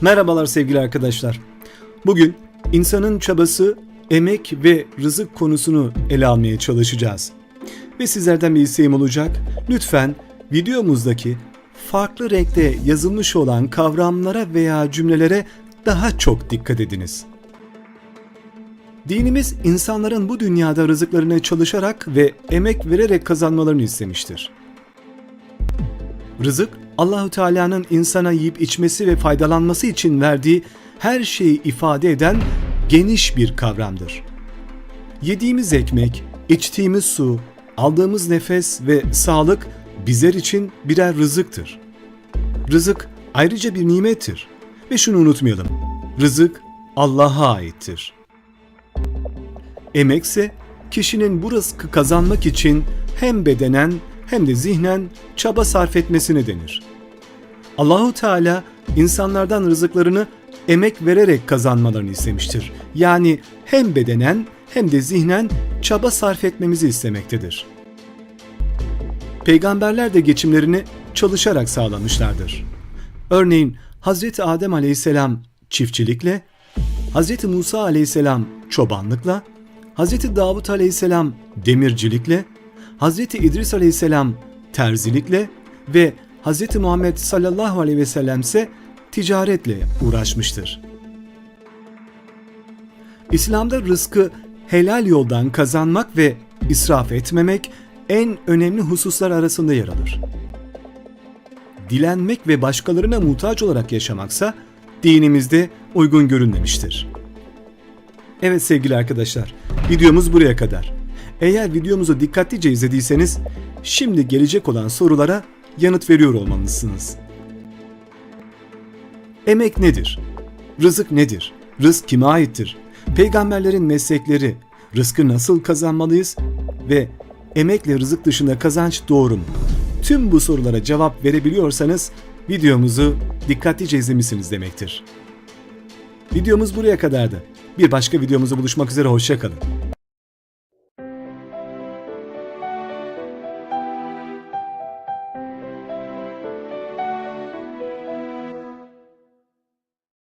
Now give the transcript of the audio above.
Merhabalar sevgili arkadaşlar. Bugün insanın çabası, emek ve rızık konusunu ele almaya çalışacağız. Ve sizlerden bir isteğim olacak. Lütfen videomuzdaki farklı renkte yazılmış olan kavramlara veya cümlelere daha çok dikkat ediniz. Dinimiz insanların bu dünyada rızıklarını çalışarak ve emek vererek kazanmalarını istemiştir. Rızık Allahü Teala'nın insana yiyip içmesi ve faydalanması için verdiği her şeyi ifade eden geniş bir kavramdır. Yediğimiz ekmek, içtiğimiz su, aldığımız nefes ve sağlık bizler için birer rızıktır. Rızık ayrıca bir nimettir. Ve şunu unutmayalım. Rızık Allah'a aittir. Emekse kişinin bu rızkı kazanmak için hem bedenen hem de zihnen çaba sarf etmesine denir. Allahu Teala insanlardan rızıklarını emek vererek kazanmalarını istemiştir. Yani hem bedenen hem de zihnen çaba sarf etmemizi istemektedir. Peygamberler de geçimlerini çalışarak sağlamışlardır. Örneğin Hazreti Adem Aleyhisselam çiftçilikle, Hazreti Musa Aleyhisselam çobanlıkla, Hazreti Davut Aleyhisselam demircilikle, Hazreti İdris Aleyhisselam terzilikle ve Hazreti Muhammed sallallahu aleyhi ve sellem ise ticaretle uğraşmıştır. İslam'da rızkı helal yoldan kazanmak ve israf etmemek en önemli hususlar arasında yer alır. Dilenmek ve başkalarına muhtaç olarak yaşamaksa dinimizde uygun görünmemiştir. Evet sevgili arkadaşlar, videomuz buraya kadar. Eğer videomuzu dikkatlice izlediyseniz şimdi gelecek olan sorulara yanıt veriyor olmalısınız. Emek nedir? Rızık nedir? Rızk kime aittir? Peygamberlerin meslekleri, rızkı nasıl kazanmalıyız ve emekle rızık dışında kazanç doğru mu? Tüm bu sorulara cevap verebiliyorsanız videomuzu dikkatlice izlemişsiniz demektir. Videomuz buraya kadardı. Bir başka videomuzda buluşmak üzere hoşçakalın.